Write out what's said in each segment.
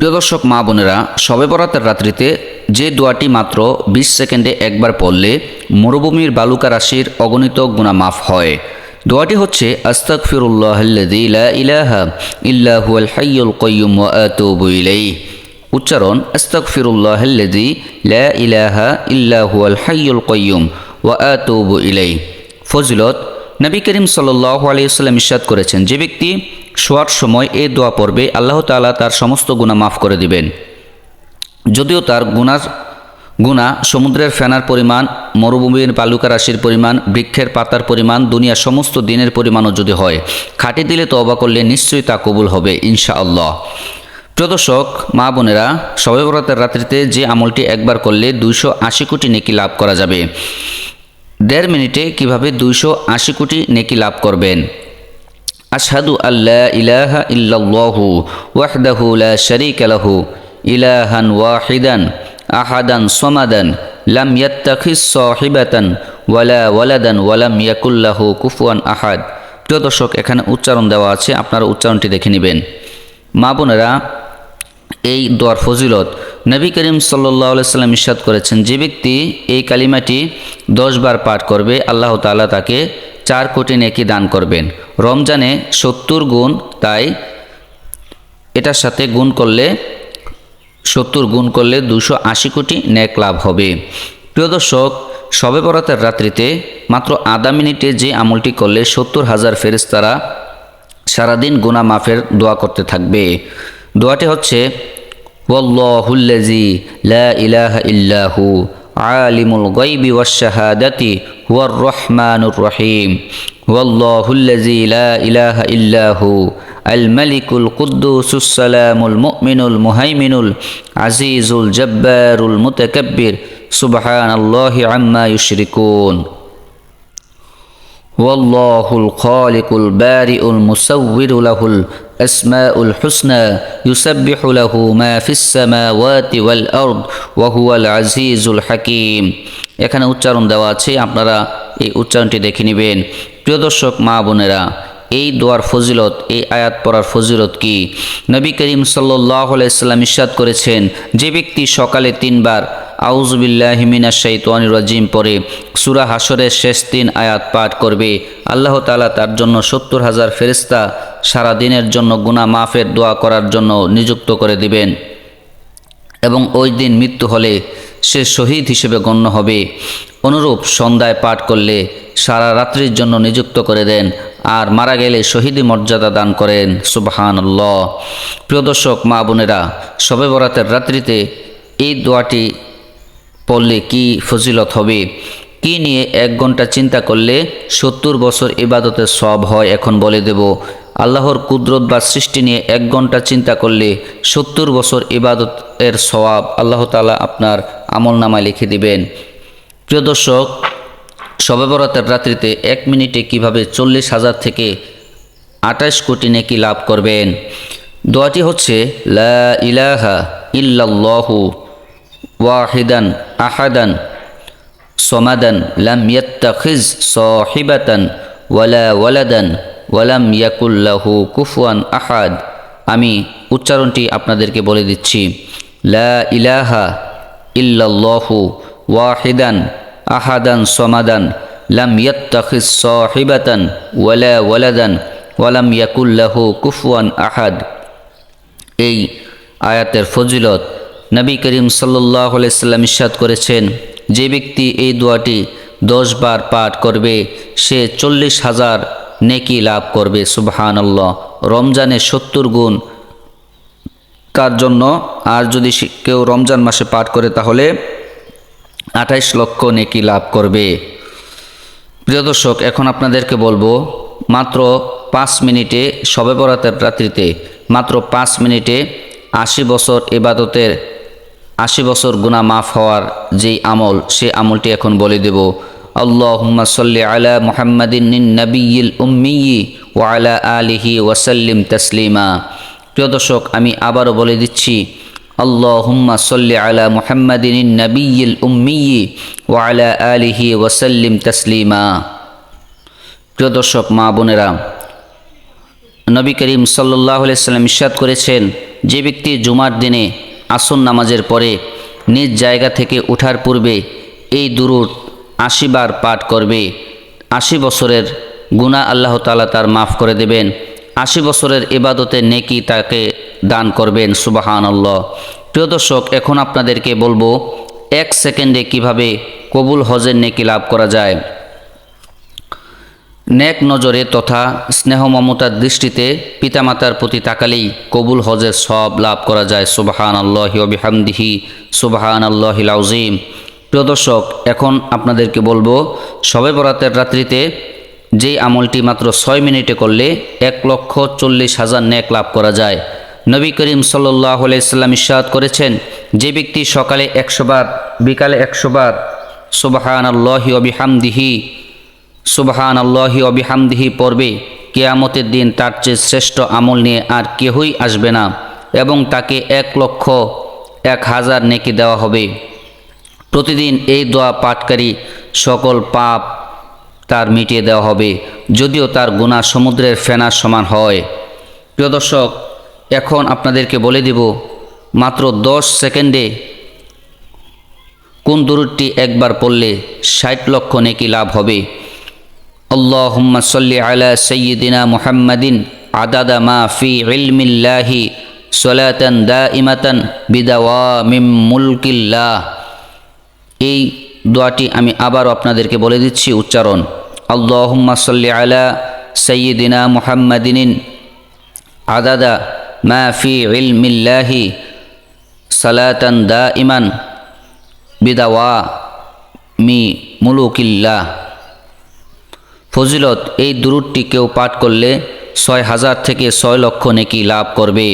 প্রিয় দর্শক, মা বোনেরা সবে বরাতের রাত্রিতে যে দোয়াটি মাত্র ২০ সেকেন্ডে একবার পড়লে মরুভূমির বালুকা রাশির অগণিত গুণা মাফ হয়। দোয়াটি হচ্ছে আস্তাক ফিরুল্লাহ ইলাহা হাইয়ুল উচ্চারণ আস্তাক ফিরুল্লাহ লা ইলাহা ইল্লাহুল হাইয়ুল কয়্যুম ওয়া আতুবু ইলাইহি। ফজিলত, নবী করিম সাল্লাহ আলিয়াল্লাম ইস্বাদ করেছেন, যে ব্যক্তি শোয়ার সময় এ দোয়া পড়বে, আল্লাহ তাআলা তার সমস্ত গুণা মাফ করে দিবেন। যদিও তার গুণার গুণা সমুদ্রের ফেনার পরিমাণ, মরুভূমির বালুকা রাশির পরিমাণ, বৃক্ষের পাতার পরিমাণ, দুনিয়ার সমস্ত দিনের পরিমাণও যদি হয়, খাটি দিলে তো অবা করলে নিশ্চয়ই তা কবুল হবে, ইনশাআল্লাহ। প্রিয় মা বোনেরা, সবে বরাতের রাত্রিতে যে আমলটি একবার করলে দুইশো আশি কোটি নেকি লাভ করা যাবে। দেড় মিনিটে কীভাবে দুইশো আশি কোটি নেকি লাভ করবেন? আশহাদু আল্লাহ ইলাহা ইল্লাল্লাহু ওয়াহদাহু লা শারীকা লাহু ইলাহান ওয়াহিদান আহাদান সমাদান লাম ইয়াত্তাখিজ সাহিবাতান ওয়ালা ওয়ালাদান ওয়ালাম ইয়াকুল্লাহু কুফুয়ান আহাদ। প্রিয় দর্শক, এখানে উচ্চারণ দেওয়া আছে, আপনারা উচ্চারণটি দেখে নেবেন। মা বোনেরা, এই দোয়ার ফজিলত, নবী করিম সাল্লাহ সাল্লাম ইস্বাদ করেছেন, যে ব্যক্তি এই কালিমাটি দশবার পাঠ করবে, আল্লাহ তাআলা তাকে চার কোটি নেকি দান করবেন। রমজানে সত্তর গুণ, তাই এটার সাথে গুণ করলে, সত্তর গুণ করলে দুশো আশি কোটি নেক লাভ হবে। প্রিয় দর্শক, সবে বরাতের রাত্রিতে মাত্র আধা মিনিটে যে আমলটি করলে সত্তর হাজার ফেরেস্তারা সারাদিন গুনা মাফের দোয়া করতে থাকবে। দোয়াটি হচ্ছে ওয়াল্লাহুল্লাজি লা ইলাহা ইল্লাহু আলিমুল গাইবি ওয়াশ-শাহাদাতি হুয়ার রহমানুর রহিম ওয়াল্লাহুল্লাজি লা ইলাহা ইল্লাহু আল মালিকুল কুদ্দুসুস সালামুল মুমিনুল মুহাইমিনুল আজিজুল জব্বারুল মুতাকাব্বির সুবহানাল্লাহি আম্মা ইউশরিকুন والله الخالق البارئ المصور له الأسماء الحسنى يسبح له ما في السماوات والأرض وهو العزيز الحكيم এখানে উচ্চারণ দেওয়া আছে আপনারা এই উচ্চারণটি দেখে নেবেন প্রিয় দর্শক মা বোনেরা এই দোয়ার ফজিলত এই আয়াত পড়ার ফজিলত কি নবী করিম সাল্লাহ আলাইসাল্লাম ইস্বাদ করেছেন যে ব্যক্তি সকালে তিনবার আউজবিল্লাহিমিনা শাইতান রাজিম পরে সুরা হাসরের শেষ তিন আয়াত পাঠ করবে আল্লাহ তালা তার জন্য সত্তর হাজার ফেরিস্তা সারা দিনের জন্য গুণা মাফের দোয়া করার জন্য নিযুক্ত করে দিবেন। এবং ওই দিন মৃত্যু হলে সে শহীদ হিসেবে গণ্য হবে। অনুরূপ সন্ধ্যায় পাঠ করলে সারা রাত্রির জন্য নিযুক্ত করে দেন আর মারা গেলে শহীদি মর্যাদা দান করেন। সুবাহান্লাহ প্রিয় দর্শক, মা বোনেরা সবে বরাতের রাত্রিতে এই দোয়াটি পড়লে কি ফজিলত হবে? কি নিয়ে এক ঘণ্টা চিন্তা করলে সত্তর বছর ইবাদতের সব হয়? এখন বলে দেব আল্লাহর কুদরত বা সৃষ্টি নিয়ে এক ঘণ্টা চিন্তা করলে সত্তর বছর ইবাদতের সওয়াব আল্লাহ তালা আপনার আমল নামায় লিখে দিবেন। প্রিয় দর্শক সবে বরাতের রাত্রিতে এক মিনিটে কীভাবে চল্লিশ হাজার থেকে আঠাশ কোটি নেকি লাভ করবেন? দোয়াটি হচ্ছে, লা ইলাহা ইল্লাল্লাহু ওয়াহিদান আহাদান সমাদান লাম ইয়াত্তাখিজ সাহিবাতান ওয়ালা ওয়ালাদান ওয়ালাম ইয়াকুল্লাহু কুফুয়ান আহাদ। আমি উচ্চারণটি আপনাদেরকে বলে দিচ্ছি। লা ইলাহা ইল্লাল্লাহু ওয়াহিদান আহাদান সমাদান লাম ইয়াত্তাখিজ সাহিবাতান ওয়ালা ওয়ালাদান ওয়ালাম ইয়াকুল্লাহু কুফুয়ান আহাদ। এই আয়াতের ফজিলত নবী করিম সাল্লাহ সাল্লাম ইস্বাদ করেছেন, যে ব্যক্তি এই দোয়াটি দশ বার পাঠ করবে, সে চল্লিশ হাজার নেকি লাভ করবে, সুবহানাল্লাহ। রমজানে সত্তর গুণ তার জন্য? আর যদি কেউ রমজান মাসে পাঠ করে, তাহলে আঠাইশ লক্ষ নেকি লাভ করবে। প্রিয় দর্শক, এখন আপনাদেরকে বলব, মাত্র পাঁচ মিনিটে সবে বরাতের রাত্রিতে, মাত্র পাঁচ মিনিটে আশি বছর ইবাদতের আশি বছর গুণা মাফ হওয়ার যেই আমল সে আমলটি এখন বলে দেব। সাল্লি আলা মুহাম্মাদিন নবিয়িল উম্মি ও আলা আলিহি ওয়াসাল্লিম তসলিমা। প্রিয় দর্শক, আমি আবারও বলে দিচ্ছি, আল্লাহুম্মা সাল্লি আলা মুহাম্মাদিন নবিয়িল উম্মি ও আলা আলিহি ওয়াসাল্লিম তসলিমা। প্রিয় দর্শক, মা বোনেরা, নবী করিম সাল্লাহ সাল্লাম ইস্বাদ করেছেন, যে ব্যক্তি জুমার দিনে আসন নামাজের পরে নিজ জায়গা থেকে ওঠার পূর্বে এই দুরুদ আশি বার পাঠ করবে। আশি বছরের গুণা আল্লাহ তালা তার মাফ করে দেবেন। আশি বছরের ইবাদতের নেকি তাকে দান করবেন সুবাহান আল্লাহ প্রিয় দর্শক, এখন আপনাদেরকে বলব, এক সেকেন্ডে কীভাবে কবুল হজের নেকি লাভ করা যায়। নেক নজরে তথা স্নেহ মমতার দৃষ্টিতে পিতামাতার প্রতি তাকালেই কবুল হজের সব লাভ করা যায় সুবাহান আল্লাহ বিহামদিহি সুবাহান আল্লাহ আউজিম প্রিয় দর্শক, এখন আপনাদেরকে বলব, সবে বরাতের রাত্রিতে যেই আমলটি মাত্র ছয় মিনিটে করলে এক লক্ষ চল্লিশ হাজার নেক লাভ করা যায়। নবী করিম সাল্লাহ আলাইসাল্লাম ইস্বাদ করেছেন, যে ব্যক্তি সকালে একশো বার, বিকালে একশো বার সুবাহান আল্লাহি অবিহামদিহি সুবহান আল্লাহি অবিহামদিহি পড়বে, কেয়ামতের দিন তার চেয়ে শ্রেষ্ঠ আমল নিয়ে আর কেহই আসবে না এবং তাকে এক লক্ষ এক হাজার নেকি দেওয়া হবে। প্রতিদিন এই দোয়া পাঠকারী সকল পাপ তার মিটিয়ে দেওয়া হবে, যদিও তার গুণা সমুদ্রের ফেনার সমান হয়। প্রিয় দর্শক, এখন আপনাদেরকে বলে দেব, মাত্র দশ সেকেন্ডে কোন দূরটি একবার পড়লে ষাট লক্ষ নেকি লাভ হবে? আল্লাহম্মা সাল্লি আলা সৈয়দিনা মুহাম্মাদিন আদাদা মা ফি ইলমিল্লাহি সলাতন দা ইমাতন বিদাওয়া মিম মুলকিল্লাহ। এই দোয়াটি আমি আবারও আপনাদেরকে বলে দিচ্ছি, উচ্চারণ। আল্লাহুম্মা সাল্লি আলা সাইয়্যিদিনা মুহাম্মাদিন আদাদা মা ফি ইলমিল্লাহি সালাতান দা ইমান বিদাওয়া মি মুলুকিল্লা ফজিলত, এই দুরুদটি কেউ পাঠ করলে ছয় হাজার থেকে ছয় লক্ষ নেকি লাভ করবে।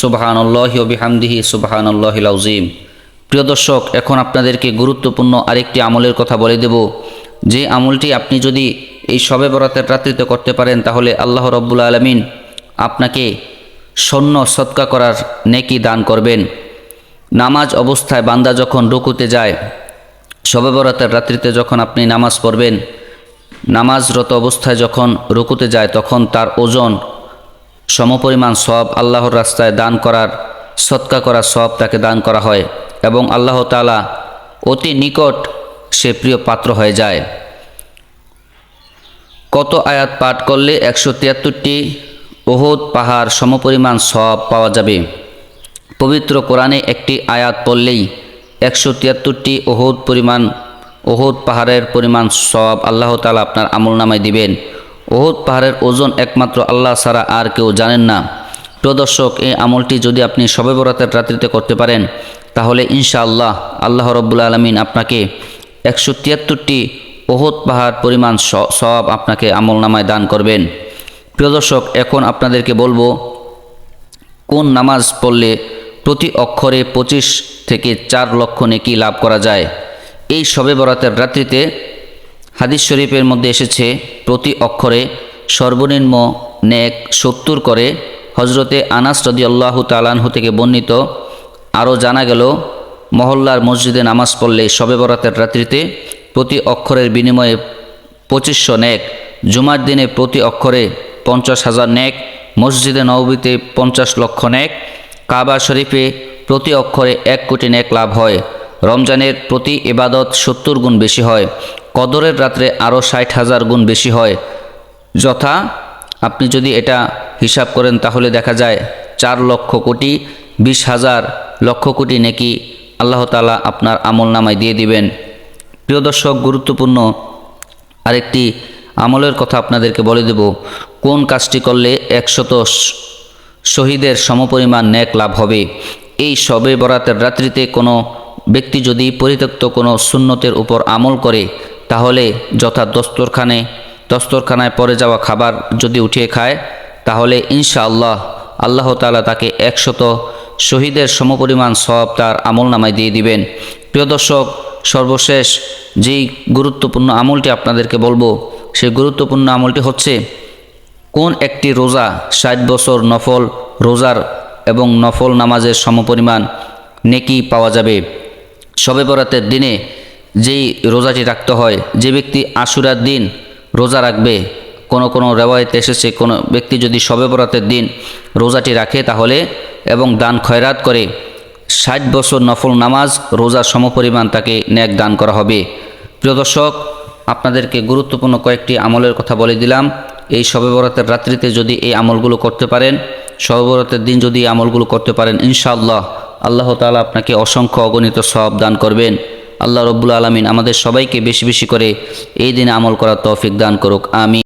সুবাহানল্লাহ বিহামদিহি সুবাহানল্লাহ লাউজিম প্রিয় দর্শক, এখন আপনাদেরকে গুরুত্বপূর্ণ আরেকটি আমলের কথা বলে দেব। যে আমলটি আপনি যদি এই সবে বরাতের রাত্রিতে করতে পারেন, তাহলে আল্লাহ রব্বুল আলমিন আপনাকে স্বর্ণ সৎকা করার নেকি দান করবেন। নামাজ অবস্থায় বান্দা যখন রুকুতে যায়, সবে বরাতের রাত্রিতে যখন আপনি নামাজ পড়বেন, নামাজরত অবস্থায় যখন রুকুতে যায়, তখন তার ওজন, সমপরিমাণ সব আল্লাহর রাস্তায় দান করার সৎকা করার সব তাকে দান করা হয়। এবং আল্লাহ তালা অতি নিকট সে প্রিয় পাত্র হয়ে যায়। কত আয়াত পাঠ করলে একশো তিয়াত্তরটি ওহদ পাহাড় সমপরিমাণ সব পাওয়া যাবে? পবিত্র কোরআনে একটি আয়াত পড়লেই একশো তিয়াত্তরটি ওহদ পরিমাণ ওহদ পাহাড়ের পরিমাণ সব আল্লাহ তালা আপনার আমল নামায় দিবেন। ওহদ পাহাড়ের ওজন একমাত্র আল্লাহ ছাড়া আর কেউ জানেন না। প্রদর্শক এই আমলটি যদি আপনি সবে বরাতের রাত্রিতে করতে পারেন তাহলে ইনশাআল্লাহ আল্লাহ রব্বুল আলমিন আপনাকে একশো তিয়াত্তরটি ওহদ পাহাড় পরিমাণ সব আপনাকে আমল নামায় দান করবেন। প্রিয় দর্শক, এখন আপনাদেরকে বলব, কোন নামাজ পড়লে প্রতি অক্ষরে পঁচিশ থেকে চার লক্ষ নেকি লাভ করা যায়? এই শবে বরাতের রাত্রিতে হাদিস শরীফের মধ্যে এসেছে, প্রতি অক্ষরে সর্বনিম্ন নেক সত্তর করে। হজরতে আনাস রদি আল্লাহ তালানহু থেকে বর্ণিত আরও জানা গেল, মহল্লার মসজিদে নামাজ পড়লে শবে বরাতের রাত্রিতে প্রতি অক্ষরের বিনিময়ে পঁচিশশো নেক, জুমার দিনে প্রতি অক্ষরে পঞ্চাশ হাজার নেক, মসজিদে নবীতে পঞ্চাশ লক্ষ নেক, কাবা শরীফে প্রতি অক্ষরে এক কোটি নেক লাভ হয়। রমজানের প্রতি এবাদত সত্তর গুণ বেশি হয়, কদরের রাত্রে আরও ষাট হাজার গুণ বেশি হয়। যথা আপনি যদি এটা হিসাব করেন তাহলে দেখা যায়, চার লক্ষ কোটি বিশ হাজার লক্ষ কোটি নেকি আল্লাহ তালা আপনার আমল নামায় দিয়ে দিবেন। প্রিয় দর্শক, গুরুত্বপূর্ণ আরেকটি আমলের কথা আপনাদেরকে বলে দেব। কোন কাজটি করলে একশত শহীদের সমপরিমাণ ন্যাক লাভ হবে? এই সবে বরাতের রাত্রিতে কোনো ব্যক্তি যদি পরিত্যক্ত কোনো সুন্নতের উপর আমল করে, তাহলে যথা দস্তরখানে, দস্তরখানায় পরে যাওয়া খাবার যদি উঠিয়ে খায়, তাহলে ইনশাআল্লাহ আল্লাহ তালা তাকে একশত শহীদের সমপরিমাণ সব তার আমল নামায় দিয়ে দিবেন। প্রিয় দর্শক, সর্বশেষ যেই গুরুত্বপূর্ণ আমলটি আপনাদেরকে বলব, সেই গুরুত্বপূর্ণ আমলটি হচ্ছে, কোন একটি রোজা ষাট বছর নফল রোজার এবং নফল নামাজের সমপরিমাণ নেকি পাওয়া যাবে? শবে বরাতের দিনে যেই রোজাটি রাখতে হয়, যে ব্যক্তি আশুরার দিন রোজা রাখবে, কোনো কোনো রেওয়ায়তে এসেছে, কোনো ব্যক্তি যদি শবে বরাতের দিন রোজাটি রাখে, তাহলে এবং দান খয়রাত করে ষাট বছর নফল নামাজ, রোজার সমপরিমাণ তাকে ন্যাক দান করা হবে। প্রিয় দর্শক, আপনাদেরকে গুরুত্বপূর্ণ কয়েকটি আমলের কথা বলে দিলাম। এই শবে বরাতের রাত্রিতে যদি এই আমলগুলো করতে পারেন শবে বরাতের দিন যদি এই আমলগুলো করতে পারেন, ইনশাআল্লাহ আল্লাহ তাআলা আপনাকে অসংখ্য অগণিত সব দান করবেন। আল্লাহ রব্বুল আলমিন আমাদের সবাইকে বেশি বেশি করে এই দিনে আমল করার তৌফিক দান করুক। আমি